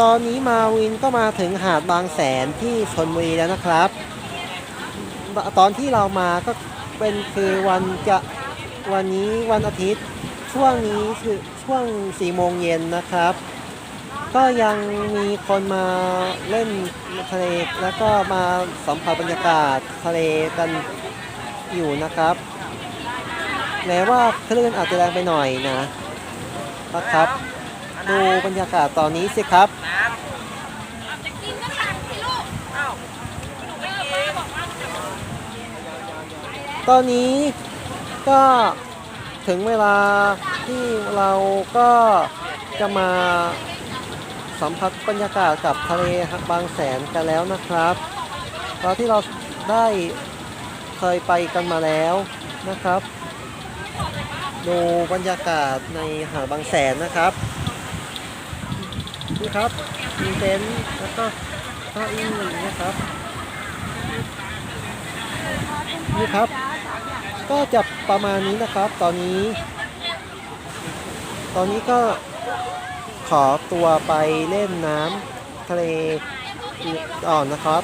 ตอนนี้มาวินก็มาถึงหาดบางแสนที่ชนบุรีแล้วนะครับ ตอนที่เรามาก็เป็นคือวันจะวันนี้วันอาทิตย์ช่วงนี้คือช่วง4โมงเย็นนะครับ ก็ยังมีคนมาเล่นทะเลแล้วก็มาสัมผัสบรรยากาศทะเลกันอยู่นะครับแม้ว่าคลื่นอาจจะแรงไปหน่อยนะนะครับ ดูบรรยากาศตอนนี้สิครับตอนนี้ก็ถึงเวลาที่เราก็จะมาสัมผัสบรรยากาศกับทะเลบางแสนกันแล้วนะครับตอนที่เราได้เคยไปกันมาแล้วนะครับ ดูบรรยากาศในหาดบางแสนนะครับ นี่ครับมีเต็นท์แล้วก็เก้าอี้นะครับ นี่ครับ ก็จะประมาณนี้นะครับ ตอนนี้ ตอนนี้ก็ขอตัวไปเล่นน้ำทะเลอ่อนนะครับ